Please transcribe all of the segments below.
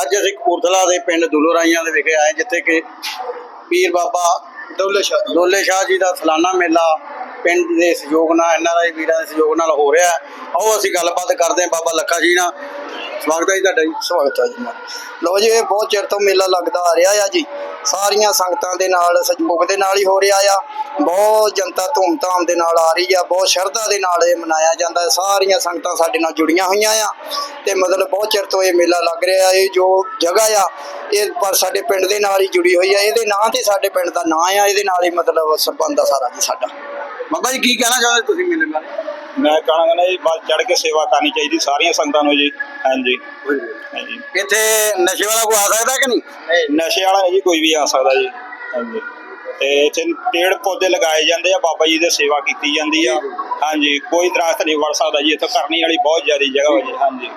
ਅੱਜ ਅਸੀਂ ਕਪੂਰਥਲਾ ਦੇ ਪਿੰਡ ਦੁਲੋਰਾਈਆਂ ਦੇ ਵਿਖੇ ਆਏ ਜਿੱਥੇ ਕਿ ਪੀਰ ਬਾਬਾ ਦੌਲੇ ਸ਼ਾਹ ਲੋਲੇ ਸ਼ਾਹ ਜੀ ਦਾ ਸਾਲਾਨਾ ਮੇਲਾ ਪਿੰਡ ਦੇ ਸਹਿਯੋਗ ਨਾਲ ਐਨਆਰਆਈ ਵੀਰਾਂ ਦੇ ਸਹਿਯੋਗ ਨਾਲ ਹੋ ਰਿਹਾ। ਆਓ ਅਸੀਂ ਗੱਲਬਾਤ ਕਰਦੇ ਹਾਂ ਬਾਬਾ ਲੱਖਾ ਜੀ ਨਾਲ। ਸਵਾਗਤ ਹੈ ਜੀ ਤੁਹਾਡਾ ਜੀ। ਸਵਾਗਤ ਹੈ ਜੀ। ਲੋ ਜੀ ਇਹ ਬਹੁਤ ਚਿਰ ਤੋਂ ਮੇਲਾ ਲੱਗਦਾ ਆ ਰਿਹਾ ਆ ਜੀ। ਸਾਰੀਆਂ ਸੰਗਤਾਂ ਦੇ ਨਾਲ, ਸਹਿਯੋਗ ਦੇ ਨਾਲ ਹੀ ਹੋ ਰਿਹਾ ਆ। ਬਹੁਤ ਜਨਤਾ ਧੂਮਧਾਮ ਦੇ ਨਾਲ ਆ ਰਹੀ ਆ, ਬਹੁਤ ਸ਼ਰਧਾ ਦੇ ਨਾਲ ਇਹ ਮਨਾਇਆ ਜਾਂਦਾ ਸਾਰੀਆਂ ਸੰਗਤਾਂ ਸਾਡੇ ਨਾਲ ਜੁੜੀਆਂ ਹੋਈਆਂ ਆ ਤੇ ਮਤਲਬ ਬਹੁਤ ਚਿਰ ਤੋਂ ਇਹ ਮੇਲਾ ਲੱਗ ਰਿਹਾ ਇਹ ਜੋ ਜਗ੍ਹਾ ਆ, ਇਹ ਪਰ ਸਾਡੇ ਪਿੰਡ ਦੇ ਨਾਲ ਹੀ ਜੁੜੀ ਹੋਈ ਆ। ਇਹਦੇ ਨਾਂ ਤੇ ਸਾਡੇ ਪਿੰਡ ਦਾ ਨਾਂ ਆ, ਇਹਦੇ ਨਾਲ ਹੀ ਮਤਲਬ ਸੰਬੰਧ ਆ ਸਾਰਾ ਜੀ ਸਾਡਾ। ਬਾਬਾ ਜੀ, ਕੀ ਕਹਿਣਾ ਚਾਹੁੰਦੇ ਤੁਸੀਂ ਮੇਲੇ ਬਾਰੇ? ਮੈਂ ਕਹਾਂ ਕਹਿੰਦਾ ਜੀ ਵੱਧ ਚੜ ਕੇ ਸੇਵਾ ਕਰਨੀ ਚਾਹੀਦੀ ਸਾਰੀਆਂ ਸੰਗਤਾਂ ਨੂੰ ਜੀ। ਹਾਂਜੀ। ਹਾਂਜੀ। ਇੱਥੇ ਨਸ਼ੇ ਵਾਲਾ ਕੋਈ ਆ ਸਕਦਾ ਕਿ ਨਹੀਂ? ਨਸ਼ੇ ਵਾਲਾ ਨਹੀਂ ਜੀ ਕੋਈ ਵੀ ਆ ਸਕਦਾ ਜੀ। ਹਾਂਜੀ। ਤੇ ਇੱਥੇ ਪੇੜ ਪੌਦੇ ਲਗਾਏ ਜਾਂਦੇ ਆ ਬਾਬਾ ਜੀ ਦੀ ਸੇਵਾ ਕੀਤੀ ਜਾਂਦੀ ਆ। ਹਾਂਜੀ ਕੋਈ ਦਰਖਤ ਨਹੀਂ ਵੜ ਸਕਦਾ ਜੀ ਇੱਥੇ ਕਰਨੀ ਵਾਲੀ ਬਹੁਤ ਜ਼ਿਆਦਾ ਜਗ੍ਹਾ ਹੈ ਜੀ। ਹਾਂਜੀ।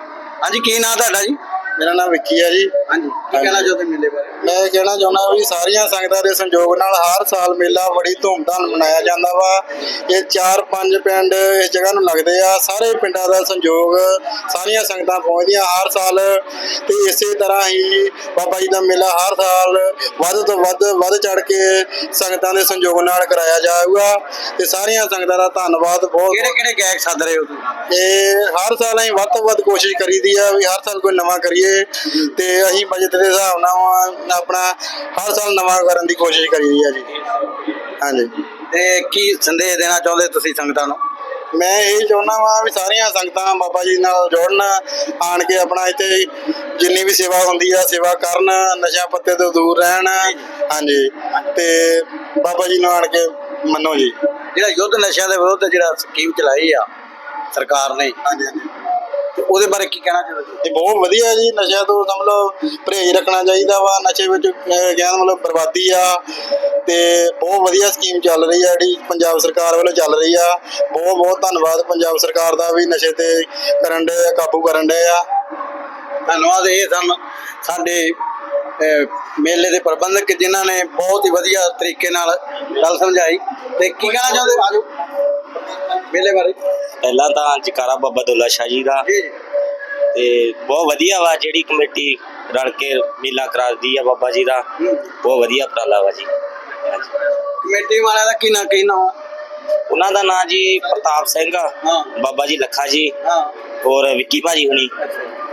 ਹਾਂਜੀ ਕੀ ਨਾਂ ਤੁਹਾਡਾ ਜੀ? ਮੇਰਾ ਨਾਮ ਵਿੱਕੀ ਆ ਜੀ। ਹਾਂਜੀ। ਕੀ ਕਹਿਣਾ ਚਾਹੁੰਦੇ ਮੇਲੇ ਬਾਰੇ? ਮੈਂ ਕਹਿਣਾ ਚਾਹੁੰਦਾ ਵੀ ਸਾਰੀਆਂ ਸੰਗਤਾਂ ਦੇ ਸੰਯੋਗ ਨਾਲ ਹਰ ਸਾਲ ਮੇਲਾ ਬੜੀ ਧੂਮਧਾਮ ਮਨਾਇਆ ਜਾਂਦਾ ਵਾ। ਇਹ ਚਾਰ ਪੰਜ ਪਿੰਡ ਇਸ ਜਗ੍ਹਾ ਨੂੰ ਲੱਗਦੇ ਆ। ਸਾਰੇ ਪਿੰਡਾਂ ਦਾ ਸੰਯੋਗ ਸਾਰੀਆਂ ਸੰਗਤਾਂ ਪਹੁੰਚਦੀਆਂ ਹਰ ਸਾਲ। ਤੇ ਇਸੇ ਤਰ੍ਹਾਂ ਹੀ ਬਾਬਾ ਜੀ ਦਾ ਮੇਲਾ ਹਰ ਸਾਲ ਵੱਧ ਤੋਂ ਵੱਧ ਵੱਧ ਚੜ ਕੇ ਸੰਗਤਾਂ ਦੇ ਸੰਯੋਗ ਨਾਲ ਕਰਾਇਆ ਜਾਊਗਾ। ਤੇ ਸਾਰੀਆਂ ਸੰਗਤਾਂ ਦਾ ਧੰਨਵਾਦ ਬਹੁਤ ਕਿਹੜੇ ਕਿਹੜੇ ਗਾਇਕ ਸੱਦ ਰਹੇ ਹੋ ਤੁਸੀਂ? ਇਹ ਹਰ ਸਾਲ ਅਸੀਂ ਵੱਧ ਤੋਂ ਵੱਧ ਕੋਸ਼ਿਸ਼ ਕਰੀਦੀ ਆ ਵੀ ਹਰ ਸਾਲ ਕੋਈ ਨਵਾਂ ਕਰੀਏ। ਤੇ ਅਸੀਂ ਬਜਟ ਦੇ ਹਿਸਾਬ ਨਾਲ ਆਪਣਾ ਹਰ ਸਾਲ ਨਵਾਂ ਕਰਨ ਦੀ ਕੋਸ਼ਿਸ਼ ਕਰੀਦੀ ਆ ਜੀ। ਹਾਂਜੀ। ਤੇ ਕੀ ਸੰਦੇਸ਼ ਦੇਣਾ ਚਾਹੁੰਦੇ ਤੁਸੀਂ ਸੰਗਤਾਂ ਨੂੰ? ਮੈਂ ਇਹ ਚਾਹੁੰਦਾ ਵਾਂ ਵੀ ਸਾਰੀਆਂ ਸੰਗਤਾਂ ਬਾਬਾ ਜੀ ਨਾਲ ਜੁੜਨ ਆਣ ਕੇ ਆਪਣਾ ਇੱਥੇ ਜਿੰਨੀ ਵੀ ਸੇਵਾ ਹੁੰਦੀ ਆ ਸੇਵਾ ਕਰਨ ਨਸ਼ਾ ਪੱਤੇ ਤੋਂ ਦੂਰ ਰਹਿਣ। ਹਾਂਜੀ। ਤੇ ਬਾਬਾ ਜੀ ਨੂੰ ਆਣ ਕੇ ਮੰਨੋ ਜੀ। ਜਿਹੜਾ ਯੁੱਧ ਨਸ਼ਿਆਂ ਦੇ ਵਿਰੁੱਧ ਜਿਹੜਾ ਸਕੀਮ ਚਲਾਈ ਆ ਸਰਕਾਰ ਨੇ ਹਾਂਜੀ ਹਾਂਜੀ। ਤੇ ਉਹਦੇ ਬਾਰੇ ਕੀ ਕਹਿਣਾ ਚਾਹੁੰਦੇ ਤੇ ਬਹੁਤ ਵਧੀਆ ਜੀ ਨਸ਼ਿਆਂ ਤੋਂ ਲਓ ਪਰਹੇਜ਼ ਰੱਖਣਾ ਚਾਹੀਦਾ ਵਾ ਨਸ਼ੇ ਵਿੱਚ ਦਾ ਮਤਲਬ ਬਰਬਾਦੀ ਆ ਤੇ ਬਹੁਤ ਵਧੀਆ ਸਕੀਮ ਚੱਲ ਰਹੀ ਆ ਜਿਹੜੀ ਪੰਜਾਬ ਸਰਕਾਰ ਵੱਲੋਂ ਚੱਲ ਰਹੀ ਆ। ਬਹੁਤ ਬਹੁਤ ਧੰਨਵਾਦ ਪੰਜਾਬ ਸਰਕਾਰ ਦਾ ਵੀ ਨਸ਼ੇ ਤੇ ਕਰਨ ਦੇ ਕਾਬੂ ਕਰਨ ਦੇ ਆ। ਧੰਨਵਾਦ ਇਹ ਸਨ ਸਾਡੇ ਮੇਲੇ ਦੇ ਪ੍ਰਬੰਧਕ ਜਿਨ੍ਹਾਂ ਨੇ ਬਹੁਤ ਹੀ ਵਧੀਆ ਤਰੀਕੇ ਨਾਲ ਗੱਲ ਸਮਝਾਈ। ਤੇ ਕੀ ਕਹਿਣਾ ਚਾਹੁੰਦੇ ਆਜੋ ਮੇਲੇ ਬਾਰੇ। ਪਹਿਲਾਂ ਤਾਂ ਜਕਾਰਾ ਬਾਬਾ ਦੁੱਲਾ ਸ਼ਾਹ ਜੀ ਦਾ। ਤੇ ਬਹੁਤ ਵਧੀਆ ਵਾ ਜਿਹੜੀ ਕਮੇਟੀ ਰਲ ਕੇ ਮੇਲਾ ਕਰਾਦੀ ਆ ਬਾਬਾ ਜੀ ਦਾ। ਬਹੁਤ ਵਧੀਆ ਉਪਰਾਲਾ ਵਾ ਜੀ। ਕਮੇਟੀ ਵਾਲਿਆਂ ਦਾ ਕੀ ਨਾਂ ਕੀ ਨਾਂ? ਉਹਨਾਂ ਦਾ ਨਾਂ ਜੀ ਪ੍ਰਤਾਪ ਸਿੰਘ। ਬਾਬਾ ਜੀ ਲੱਖਾ ਜੀ। ਹਾਂ। ਹੋਰ ਵਿੱਕੀ ਭਾਜੀ ਹੁਣੀ।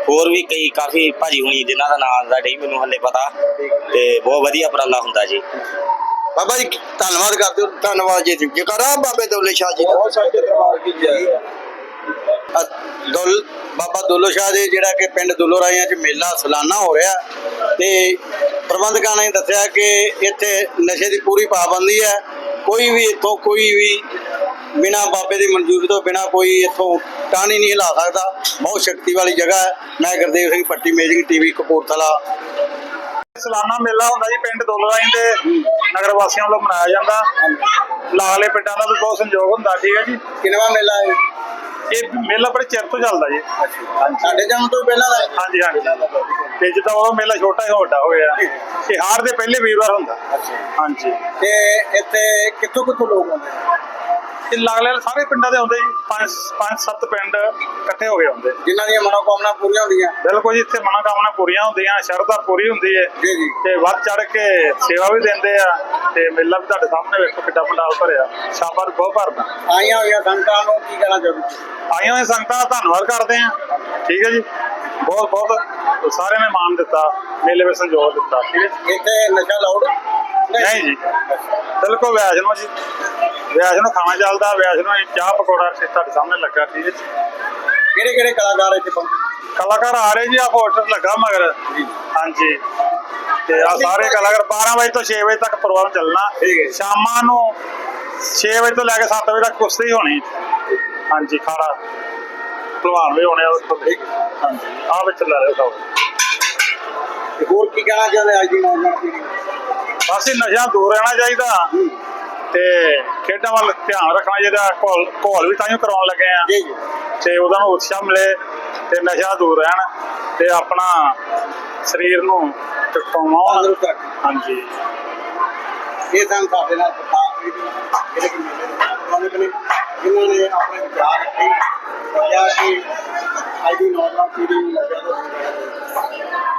ਹੋਰ ਵੀ ਕਈ ਕਾਫੀ ਭਾਜੀ ਹੁਣੀ ਜਿਨ੍ਹਾਂ ਦਾ ਨਾਮ ਦਾ ਨਹੀਂ ਮੈਨੂੰ ਹੱਲੇ ਪਤਾ। ਤੇ ਬਹੁਤ ਵਧੀਆ ਉਪਰਾਲਾ ਹੁੰਦਾ ਜੀ। ਬਾਬਾ ਜੀ ਧੰਨਵਾਦ ਕਰਦੇ ਹੋ। ਧੰਨਵਾਦ ਜੀ ਜਕਾਰਾ ਬਾਬੇ ਦੌਲੇ ਸ਼ਾਹ ਜੀ ਦਾ। ਸਾਡੇ ਦਰਬਾਰ ਕੀ ਜੈ ਦੁੱਲ ਬਾਬਾ ਦੁੱਲੋ ਸ਼ਾਹ ਦੇ ਜਿਹੜਾ ਕਿ ਪਿੰਡ ਦੁੱਲੋ ਰਾਈਆਂ 'ਚ ਮੇਲਾ ਸਾਲਾਨਾ ਹੋ ਰਿਹਾ। ਤੇ ਪ੍ਰਬੰਧਕਾਂ ਨੇ ਦੱਸਿਆ ਕਿ ਇੱਥੇ ਨਸ਼ੇ ਦੀ ਪੂਰੀ ਪਾਬੰਦੀ ਹੈ। ਕੋਈ ਵੀ ਇੱਥੋਂ ਕੋਈ ਵੀ ਬਿਨਾ ਬਾਬੇ ਦੀ ਮਨਜ਼ੂਰੀ ਤੋਂ ਬਿਨਾ ਕੋਈ ਇੱਥੋਂ ਟਾਹਣੀ ਨਹੀਂ ਹਿਲਾ ਸਕਦਾ। ਬਹੁਤ ਸ਼ਕਤੀ ਵਾਲੀ ਜਗ੍ਹਾ ਹੈ। ਮੈਂ ਗੁਰਦੇਵ ਸਿੰਘ ਪੱਟੀ ਮੇਜਿੰਗ ਟੀਵੀ ਕਪੂਰਥਲਾ ਸਾਲਾਨਾ ਮੇਲਾ ਹੁੰਦਾ ਜੀ ਪਿੰਡ ਦੁਲਰਾਈ ਦੇ ਨਗਰ ਵਾਸੀਆਂ ਵੱਲੋਂ ਮਨਾਇਆ ਜਾਂਦਾ। ਲਾਗਲੇ ਪਿੰਡਾਂ ਦਾ ਵੀ ਬਹੁਤ ਸੰਯੋਗ ਹੁੰਦਾ ਠੀਕ ਹੈ ਜੀ। ਕਿੰਨਵਾ ਮੇਲਾ ਹੈ? ਇਹ ਮੇਲਾ ਬੜੇ ਚਿਰ ਤੋਂ ਚੱਲਦਾ ਜੀ। ਸਾਡੇ ਜਨਮ ਤੋਂ ਪਹਿਲਾਂ ਦਾ। ਹਾਂਜੀ ਹਾਂਜੀ। ਤੇ ਜਿੱਦਾਂ ਉਹ ਮੇਲਾ ਛੋਟਾ ਹੀ ਵੱਡਾ ਹੋਇਆ ਇਹ ਹਾਰ ਦੇ ਪਹਿਲੇ ਵੀਰਵਾਰ ਹੁੰਦਾ। ਹਾਂਜੀ। ਤੇ ਇੱਥੇ ਕਿੱਥੋਂ ਕਿੱਥੋਂ ਲੋਕ ਆਉਂਦੇ ਤੇ ਲਾਗਲੇ ਸਾਰੇ ਪਿੰਡਾਂ ਦੇ ਆਉਂਦੇ ਜੀ ਪੰਜ ਪੰਜ ਸੱਤ ਪਿੰਡ ਇਕੱਠੇ ਹੋ ਕੇ ਆਉਂਦੇ ਜਿਨ੍ਹਾਂ ਦੀਆਂ ਮਨੋਕਾਮਨਾ ਪੂਰੀਆਂ ਹੁੰਦੀਆਂ? ਬਿਲਕੁਲ ਜੀ ਇੱਥੇ ਮਨੋਕਾਮਨਾ ਪੂਰੀਆਂ ਹੁੰਦੀਆਂ ਸ਼ਰਧਾ ਪੂਰੀ ਹੁੰਦੀ ਹੈ ਜੀ ਜੀ। ਤੇ ਵੱਧ ਚੜ ਕੇ ਸੇਵਾ ਵੀ ਦਿੰਦੇ ਆ ਤੇ ਮੇਲਾ ਵੀ ਤੁਹਾਡੇ ਸਾਹਮਣੇ ਵੇਖੋ ਕਿੱਡਾ ਪੰਡਾਲ ਭਰਿਆ। ਸ਼ਾਬਾਰ ਬਹੁਤ ਭਰਦਾ ਆਈਆਂ ਹੋਈਆਂ ਸੰਗਤਾਂ ਨੂੰ ਕੀ ਕਹਿਣਾ ਚਾਹੁੰਦੇ ਆਈਆਂ ਹੋਈਆਂ ਸੰਗਤਾਂ ਦਾ ਧੰਨਵਾਦ ਕਰਦੇ ਆ। ਠੀਕ ਹੈ ਜੀ? ਬਹੁਤ ਬਹੁਤ ਸਾਰਿਆਂ ਨੇ ਮਾਣ ਦਿੱਤਾ ਮੇਲੇ ਵਿੱਚ ਸੰਯੋਗ ਦਿੱਤਾ ਠੀਕ ਹੈ ਇੱਥੇ ਨਸ਼ਾ ਲਾਉਡ ਨਹੀਂ ਜੀ। ਬਿਲਕੁਲ ਵੈਸ਼ਨੋ ਜੀ। ਵੈਸ਼ਨੋ ਖਾਣਾ ਚੱਲਦਾ ਵੈਸ਼ਨੋ ਚਾਹ ਪਕੌੜਾ ਤੇ ਤੁਹਾਡੇ ਸਾਹਮਣੇ ਲੱਗਾ ਠੀਕ ਹੈ ਕਿਹੜੇ ਕਿਹੜੇ ਕਲਾਕਾਰ ਇੱਥੇ ਪਹੁੰਚੇ? ਕਲਾਕਾਰ ਆ ਰਹੇ ਜੀ ਆ ਪੋਸਟਰ ਲੱਗਾ ਮਗਰ। ਹਾਂਜੀ। ਤੇ ਆ ਸਾਰੇ ਕਲਾਕਾਰ 12 ਵਜੇ ਤੋਂ 6 ਵਜੇ ਤੱਕ ਪ੍ਰੋਗਰਾਮ ਚੱਲਣਾ। ਸ਼ਾਮਾਂ ਨੂੰ 6 ਵਜੇ ਤੋਂ ਲੈ ਕੇ 7 ਵਜੇ ਤੱਕ ਕੁਸ਼ਤੀ ਹੋਣੀ। ਹਾਂਜੀ ਖਾੜਾ ਭਲਵਾਨ ਵੀ ਹੋਣੇ ਉੱਥੋਂ। ਦੇ। ਹਾਂਜੀ। ਆ ਵਿੱਚ ਲੈ ਲਿਓ ਸਭ ਤੇ ਹੋਰ ਕੀ ਕਹਿਣਾ ਚਾਹੁੰਦੇ ਅੱਜ ਦੀ ਨੌਜਵਾਨ ਪੀੜ੍ਹੀ? ਬਸ ਇਹ ਨਸ਼ਿਆਂ ਤੋਂ ਦੂਰ ਰਹਿਣਾ ਚਾਹੀਦਾ। ਤੇ ਖੇਡਾਂ ਵੱਲ ਧਿਆਨ ਰੱਖਣਾ ਚਾਹੀਦਾ ਘੋਲ ਘੋਲ ਵੀ ਤਾਂਹੀਓ ਕਰਾਉਣ ਲੱਗੇ ਆ। ਜੀ ਜੀ। ਤੇ ਉਹਨਾਂ ਨੂੰ ਉਤਸ਼ਾਹ ਮਿਲੇ ਤੇ ਨਸ਼ਾ ਦੂਰ ਰਹਿਣ ਤੇ ਆਪਣਾ ਸਰੀਰ ਨੂੰ ਟਿਕਾਉਣ। ਹਾਂਜੀ। ਇਹ ਸਨ ਸਾਡੇ ਨਾਲ ਪ੍ਰਤਾਪ ਜੀ ਜਿਹੜੇ ਕਿ ਮੇਲੇ ਨੇ ਜਿਨ੍ਹਾਂ ਨੇ ਆਪਣੇ ਵਿਚਾਰ ਰੱਖੇ। ਕਿਹਾ ਕਿ ਦੀ ਨੌਜਵਾਨ ਪੀੜ੍ਹੀ ਨੂੰ ਨਸ਼ਿਆਂ